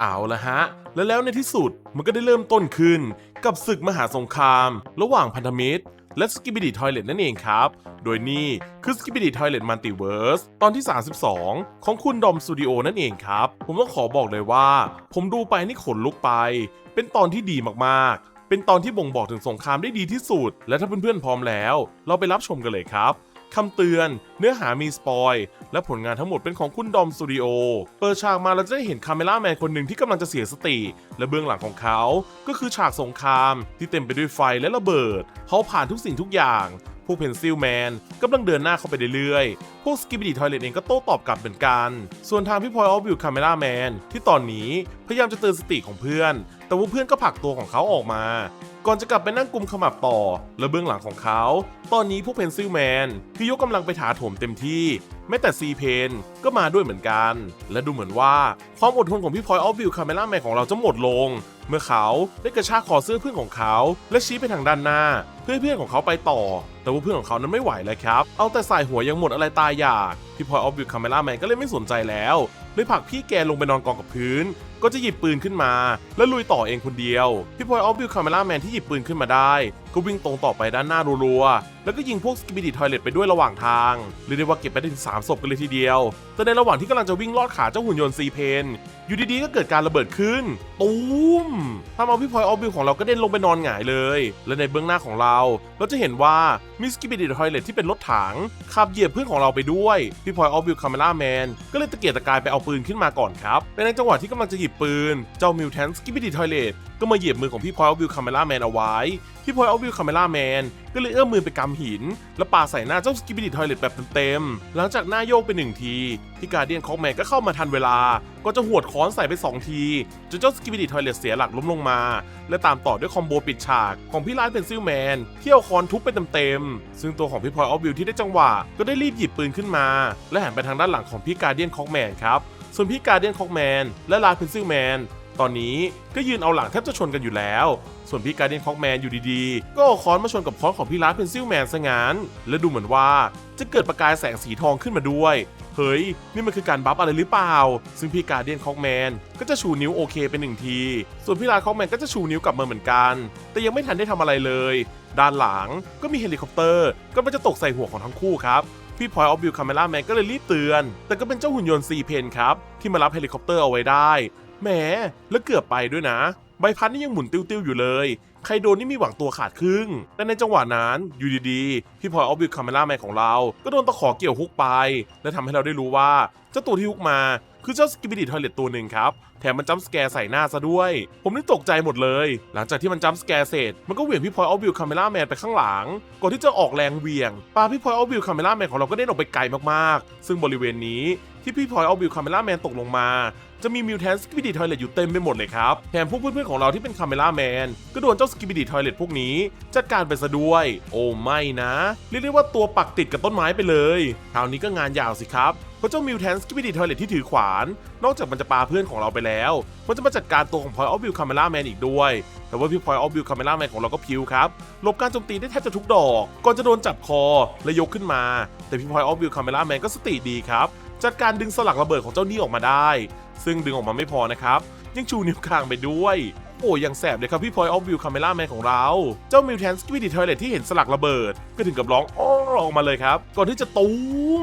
เอาละฮะ แล้วแล้วในที่สุดมันก็ได้เริ่มต้นขึ้น กับศึกมหาสงคราม ระหว่างพันธมิตร และสกิบิดีทอยเลตนั่นเองครับ โดยนี่คือสกิบิดีทอยเลตมัลติเวิร์สตอนที่ 32 ของคุณดอมสตูดิโอนั่นเองครับ ผมต้องขอบอกเลยว่า ผมดูไปนี่ขนลุกไป เป็นตอนที่ดีมากๆ เป็นตอนที่บ่งบอกถึงสงครามได้ดีที่สุด และถ้าเพื่อนๆพร้อมแล้ว เราไปรับชมกันเลยครับ คำเตือน เนื้อหามีสปอย และผลงานทั้งหมดเป็นของคุณดอมสตูดิโอ เปิดฉากมาเราจะได้เห็นคาเมล่าแมนคนหนึ่งที่กำลังจะเสียสติ และเบื้องหลังของเขา ก็คือฉากสงคราม ที่เต็มไปด้วยไฟและระเบิดเขาผ่านทุกสิ่งทุกอย่าง ผู้เพนซิลแมนกำลังเดินหน้าเข้าไปเรื่อยๆ พวกสกิบดีทอยเลตเองก็โต้ตอบกลับเหมือนกัน ส่วนทางพี่พลอยออฟวิวคาเมล่าแมนที่ตอนนี้พยายามจะเตือนสติของเพื่อน แต่ว่าเพื่อนก็ผลักตัวของเขาออกมาก่อนจะกลับไปนั่งกลุมขมับต่อ และเบื้องหลังของเขา ตอนนี้พวกเพนซิลแมนคือยกกำลังไปถาโถมเต็มที่ แม้แต่ซีเพนก็มาด้วยเหมือนกัน และดูเหมือนว่าความอดทนของพี่พลอยออฟวิวคาเมล่าแมนของเราจะหมดลง เมื่อเขาได้กระชากคอเสื้อเพื่อนของเขา และชี้ไปทางด้านหน้า เพื่อเพื่อนของเขาไปต่อ แต่ว่าเพื่อนของเขานั้นไม่ไหวแล้วครับ เอาแต่สายหัวยังหมดอะไรตายอยาก พี่พลอยออฟวิวคาเมล่าแมนก็เลยไม่สนใจแล้วเลยผลักพี่แกลงไปนอนกองกับพื้น ก็จะหยิบปืนขึ้นมา แล้วลุยต่อเองคนเดียว พี่พลอยออฟวิวคาเมล่าแมนที่หยิบปืนขึ้นมาได้ ก็วิ่งตรงต่อไปด้านหน้ารัวๆ แล้วก็ยิงพวกสกิบิดีทอยเลตไปด้วยระหว่างทางเรียกได้ว่าเก็บไปได้ถึง3ศพกันเลยทีเดียว แต่ในระหว่างที่กำลังจะวิ่งลอดขาเจ้าหุ่นยนต์ซีเพนอยู่ดีๆก็เกิดการระเบิดขึ้น ตูมทำเอาพี่พลอยออฟวิวของเราก็เด้นลงไปนอนหงายเลย และในเบื้องหน้าของเรา เราจะเห็นว่ามีสกิบิดีทอยเลตที่เป็นรถถังขับเหยียบเพื่อนของเราไปด้วยพี่พลอยออฟวิวคาเมล่าแมนก็เลยตะเกียกตะกายไปเอาปืนขึ้นมาก่อนครับในจังหวะที่กำลังจะหยิบปืนเจ้ามิวแทนสกิบิดีทอยเลตก็มาเหยียบมือของพี่พลอยอวิวคาเมล่าแมนเอาไว้ พี่พลอยออฟวิวคาเมล่าแมนก็เลยเอื้อมมือไปกำหิน แล้วปาใส่หน้าเจ้าสกิบิดีทอยเลตแบบเต็มๆ หลังจากหน้าโยกไปหนึ่งทีพี่การเดียนคอกแมนก็เข้ามาทันเวลา ก็จะหวดค้อนใส่ไป 2 ทีจนเจ้าสกิบิดีทอยเลตเสียหลักล้มลงมา และตามต่อด้วยคอมโบปิดฉากของพี่ร้านเพนซิลแมนที่เอาค้อนทุบไปเต็มๆ ซึ่งตัวของพี่พลอยอวิวที่ได้จังหวะก็ได้รีบหยิบปืนขึ้นมา และหันไปทางด้านหลังของพี่การเดียนคอกแมนครับส่วนพี่การเดียนคอกแมนและลาเพนซิลแมน ตอนนี้ก็ยืนเอาหลังแทบจะชนกันอยู่แล้ว ส่วนพี่การเดนคอกแมนอยู่ดีๆ ก็เอาค้อนมาชนกับค้อนของพี่ลาร์เพนซิลแมนซะงั้น และดูเหมือนว่าจะเกิดประกายแสงสีทองขึ้นมาด้วย เฮ้ย นี่มันคือการบัฟอะไรหรือเปล่า ซึ่งพี่การเดียนคอกแมนก็จะชูนิ้วโอเคไปหนึ่งที ส่วนพี่ลาคอกแมนก็จะชูนิ้วกลับมาเหมือนกัน แต่ยังไม่ทันได้ทำอะไรเลย ด้านหลังก็มีเฮลิคอปเตอร์ ก็มันจะตกใส่หัวของทั้งคู่ครับพี่พอยออฟวิวคาเมล่าแมนก็เลยรีบเตือน แต่ก็เป็นเจ้าหุ่นยนต์ซีเพนครับ ที่มารับเฮลิคอปเตอร์เอาไว้ได้ แหมแล้วเกือบไปด้วยนะ ใบพัดนี่ยังหมุนติ้วๆอยู่เลย ใครโดนนี่มีหวังตัวขาดครึ่ง แต่ในจังหวะนั้นอยู่ดีๆ พี่พลอยออฟวิวคาเมล่าแมนของเรา ก็โดนตะขอเกี่ยวฮุกไป และทำให้เราได้รู้ว่าเจ้าตัวที่ฮุกมาคือเจ้าสกิบิดิทอยเลตตัวหนึ่งครับ แถมมันจัมป์สแกร์ใส่หน้าซะด้วย ผมนี่ตกใจหมดเลย หลังจากที่มันจัมป์สแกร์เสร็จ มันก็เหวี่ยงพี่พลอยออฟวิวคาเมล่าแมนไปข้างหลัง ก่อนที่จะออกแรงเหวี่ยงปาพี่พลอยออฟวิวคาเมล่าแมนของเราก็เด้นออกไปไกลมากๆ ซึ่งบริเวณนี้ ที่พี่พลอยออฟวิวคาเมล่าแมนตกลงมา จะมีมิวแทนสกิบิดีทอยเลตอยู่เต็มไปหมดเลยครับแถมพวกเพื่อนๆของเราที่เป็นคาเมล่าแมนก็โดนเจ้าสกิบิดีทอยเลตพวกนี้ จัดการไปซะด้วย โอ้ไม่นะเรียกได้ว่าตัวปักติดกับต้นไม้ไปเลยคราวนี้ก็งานยาวสิครับเพราะเจ้ามิวแทนสกิบิดีทอยเลตที่ถือขวาน นอกจากมันจะปาเพื่อนของเราไปแล้ว มันจะมาจัดการตัวของพลอยออฟวิวคาเมล่าแมนอีกด้วยแต่ว่าพี่พลอยออฟวิวคาเมล่าแมนของเราก็พิวครับหลบการโจมตีได้แทบจะทุกดอกก่อนจะโดนจับคอและยกขึ้นมา แต่พี่พลอยออฟวิวคาเมล่าแมนก็สติดีครับ จัดการดึงสลักระเบิดของเจ้านี่ออกมาได้ ซึ่งดึงออกมาไม่พอนะครับ ยังชูนิ้วกลางไปด้วยโอ้ยังแสบเลยครับพี่พลอยออฟวิวคาเมล่าแมนของเรา เจ้ามิวแทนสกิดิทอยเลตที่เห็นสลักระเบิด ก็ถึงกับร้องอ้อออกมาเลยครับ ก่อนที่จะตู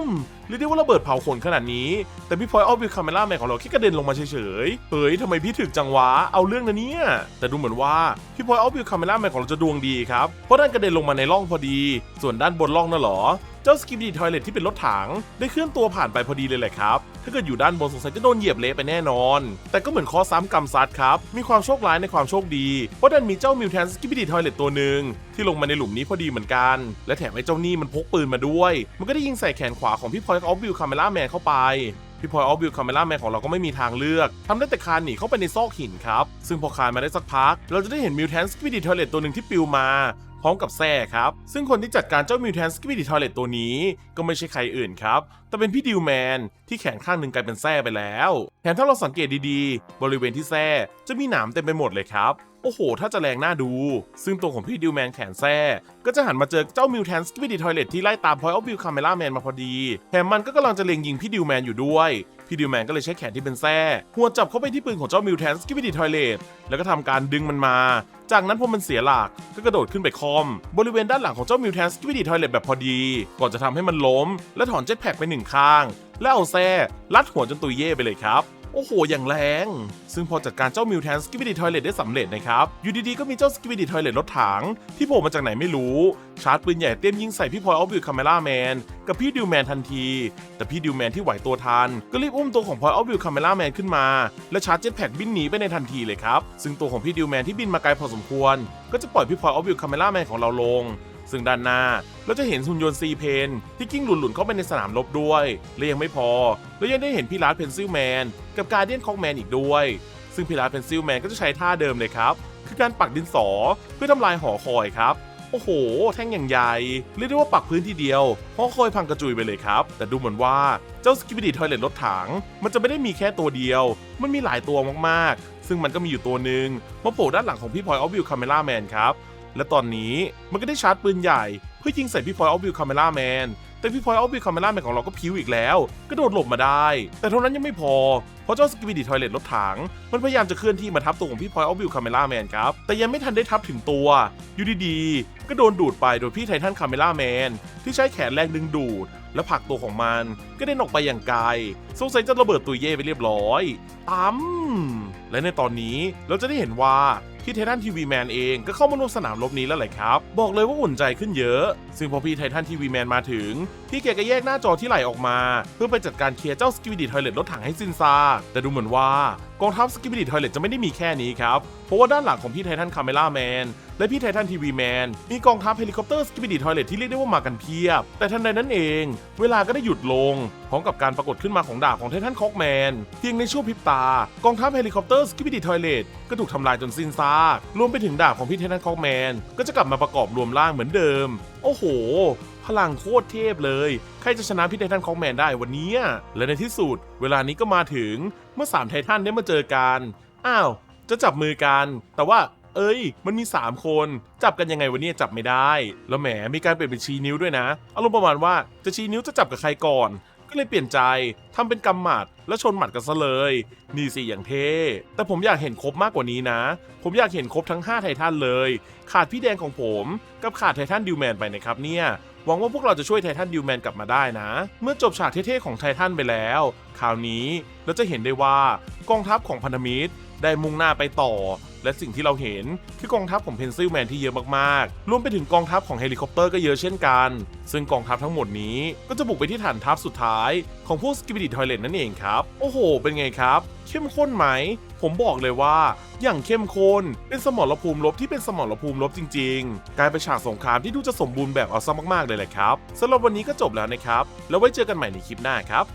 มเรียกได้ว่าระเบิดเผาขนขนาดนี้ แต่พี่พลอยออฟวิวคาเมล่าแมนของเราแค่กระเด็นลงมาเฉยๆเฮ้ยทำไมพี่ถึกจังวะ เอาเรื่องนะเนี่ย แต่ดูเหมือนว่าพี่พลอยออฟวิวคาเมล่าแมนของเราจะดวงดีครับ เพราะด้านกระเด็นลงมาในร่องพอดี ส่วนด้านบนร่องน่ะหรอ เจ้าสกิปดีทอยเลตที่เป็นรถถังได้เคลื่อนตัวผ่านไปพอดีเลยแหละครับ ถ้าเกิดอยู่ด้านบนสงสัยจะโดนเหยียบเละไปแน่นอน แต่ก็เหมือนข้อซ้ำกรรมซัดครับ มีความโชคร้ายในความโชคดี เพราะดันมีเจ้ามิวแทนสกิปดีทอยเลตตัวหนึ่งที่ลงมาในหลุมนี้พอดีเหมือนกัน และแถมไอ้เจ้านี่มันพกปืนมาด้วย มันก็ได้ยิงใส่แขนขวาของพี่พอยออฟวิวคาเมล่าแมนเข้าไปพี่พลอยออฟวิวคาเมล่าแมนของเราก็ไม่มีทางเลือกทำได้แต่คานหนีเข้าไปในซอกหินครับ ซึ่งพอคานมาได้สักพัก เราจะได้เห็นมิวแทนสกิปดีทอยเลตตัวหนึ่งที่ปิวมา พร้อมกับแซ่ครับ ซึ่งคนที่จัดการเจ้ามิวแทนสกิปดีทอยเลตตัวนี้ ก็ไม่ใช่ใครอื่นครับ แต่เป็นพี่ดิวแมนที่แขนข้างหนึ่งกลายเป็นแซ่ไปแล้วแถมถ้าเราสังเกตดีๆ บริเวณที่แซ่จะมีหนามเต็มไปหมดเลยครับโอ้โห ถ้าจะแรงน่าดู ซึ่งตัวของพี่ดิวแมนแขนแซ่ก็จะหันมาเจอเจ้ามิวแทนสกิปดีทอยเลตที่ไล่ตามพอยออฟวิวคาเมล่าแมนมาพอดี แถมมันก็กำลังจะเล็งยิงพี่ดิวแมนอยู่ด้วย พี่ดิวแมนก็เลยใช้แขนที่เป็นแส้หัวจับเข้าไปที่ปืนของเจ้ามิวแทนสกิบิดีทอยเลตแล้วก็ทำการดึงมันมา จากนั้นพอมันเสียหลักก็กระโดดขึ้นไปคอม บริเวณด้านหลังของเจ้ามิวแทนสกิดีทอยเลตแบบพอดี ก่อนจะทำให้มันล้ม และถอนเจ็ตแพ็กไปหนึ่งข้าง แล้วเอาแซ่ลัดหัวจนตุยเย่ไปเลยครับ โอ้โห อย่างแรง ซึ่งพอจัดการเจ้ามิวแทนสกิบิดีทอยเลตได้สำเร็จนะครับ อยู่ดีๆ ก็มีเจ้าสกิบิดีทอยเลตรถถังที่โผล่มาจากไหนไม่รู้ ชาร์จปืนใหญ่เตรียมยิงใส่พี่พลอยออฟวิวคาเมล่าแมนกับพี่ดิวแมนทันที แต่พี่ดิวแมนที่ไหวตัวทัน ก็รีบอุ้มตัวของพลอยออฟวิวคาเมล่าแมนขึ้นมา และชาร์จเจ็ตแพ็กบินหนีไปในทันทีเลยครับ ซึ่งตัวของพี่ดิวแมนที่บินมาไกลพอสมควร ก็จะปล่อยพี่พลอยออฟวิวคาเมล่าแมนของเราลง ซึ่งด้านหน้าเราจะเห็นหุ่นยนต์ซีเพนที่กิ้งหลุนๆเข้าไปในสนามรบด้วย และยังไม่พอเรายังได้เห็นพี่ลาร์เพนซิลแมนกับการเดียนคอกแมนอีกด้วย ซึ่งพี่ลาร์เพนซิลแมนก็จะใช้ท่าเดิมเลยครับ คือการปักดินสอเพื่อทำลายหอคอยครับโอ้โห แท่งอย่างใหญ่เรียกได้ว่าปักพื้นทีเดียวหอคอยพังกระจุยไปเลยครับ แต่ดูเหมือนว่าเจ้าสกิบิดีทอยเลตรถถัง มันจะไม่ได้มีแค่ตัวเดียว มันมีหลายตัวมากๆ ซึ่งมันก็มีอยู่ตัวหนึ่งมาโผล่ด้านหลังของพี่พลอยออฟวิวคาเมล่าแมนครับ และตอนนี้มันก็ได้ชาร์จปืนใหญ่เพื่อยิงใส่พี่พลอยออฟวิวคาเมล่าแมนแต่พี่พลอยออฟวิวคาเมล่าแมนของเราก็พิ้วอีกแล้วกระโดดหลบมาได้ แต่เท่านั้นยังไม่พอ เพราะเจ้าสกิบิดีทอยเลตรถถัง มันพยายามจะเคลื่อนที่มาทับตัวของพี่พลอยออฟวิวคาเมล่าแมนครับ แต่ยังไม่ทันได้ทับถึงตัวอยู่ดีๆก็โดนดูดไปโดยพี่ไททันคาเมล่าแมนที่ใช้แขนแรงดึงดูดและผลักตัวของมันก็ได้นอกไปอย่างไกลสงสัยจะระเบิดตุยเย่ไปเรียบร้อยตั้มและในตอนนี้เราจะได้เห็นว่า พี่ไททันทีวีแมนเองก็เข้ามาร่วมสนามรบนี้แล้วแหละครับ บอกเลยว่าอุ่นใจขึ้นเยอะ ซึ่งพอพี่ไททันทีวีแมนมาถึง พี่แกก็แยกหน้าจอที่ไหลออกมา เพื่อไปจัดการเคลียร์เจ้าสกิวดีทอยเลตรถถังให้สิ้นซาแต่ดูเหมือนว่า กองทัพสกิบิดีทอยเลตจะไม่ได้มีแค่นี้ครับ เพราะว่าด้านหลังของพี่ไททันคาเมล่าแมนและพี่ไททันทีวีแมนมีกองทัพเฮลิคอปเตอร์สกิบิดีทอยเลตที่เรียกได้ว่ามากันเพียบ แต่ทันใดนั้นเอง เวลาก็ได้หยุดลง พร้อมกับการปรากฏขึ้นมาของดาบของไททันคอกแมนเพียงในช่วงพริบตา กองทัพเฮลิคอปเตอร์สกิบิดีทอยเลตก็ถูกทำลายจนสิ้นซากรวมไปถึงดาบของพี่ไททันคอกแมนก็จะกลับมาประกอบรวมร่างเหมือนเดิม โอ้โห พลังโคตรเทพเลย ใครจะชนะพี่ไททันคอกแมนได้วันนี้ และในที่สุด เวลานี้ก็มาถึงเมื่อสามไททันได้มาเจอกัน อ้าว จะจับมือกัน แต่ว่าเอ้ย มันมี 3 คน จับกันยังไงวันนี้จับไม่ได้ แล้วแหมมีการเปลี่ยนเป็นชี้นิ้วด้วยนะ อารมณ์ประมาณว่าจะชี้นิ้วจะจับกับใครก่อน ก็เลยเปลี่ยนใจทำเป็นกำหมัด แล้วชนหมัดกันซะเลย นี่สิอย่างเท่แต่ผมอยากเห็นครบมากกว่านี้นะ ผมอยากเห็นครบทั้ง 5 ไททันเลย ขาดพี่แดงของผม กับขาดไททันดิวแมนไปนะครับเนี่ย หวังว่าพวกเราจะช่วยไททันดิวแมนกลับมาได้นะ เมื่อจบฉากเท่ๆของไททันไปแล้ว คราวนี้เราจะเห็นได้ว่ากองทัพของพันธมิตร ได้มุ่งหน้าไปต่อ และสิ่งที่เราเห็นคือกองทัพของเพนซิลแมนที่เยอะมากๆ รวมไปถึงกองทัพของเฮลิคอปเตอร์ก็เยอะเช่นกัน ซึ่งกองทัพทั้งหมดนี้ก็จะบุกไปที่ฐานทัพสุดท้ายของพวกสกิบิดิทอยเลตนั่นเองครับ โอ้โห เป็นไงครับ เข้มข้นไหม ผมบอกเลยว่า อย่างเข้มข้น เป็นสมรภูมิรบที่เป็นสมรภูมิรบจริง ๆ กลายเป็นฉากสงครามที่ดูจะสมบูรณ์แบบเอาซะมากๆเลยแหละครับสำหรับวันนี้ก็จบแล้วนะครับ แล้วไว้เจอกันใหม่ในคลิปหน้าครับ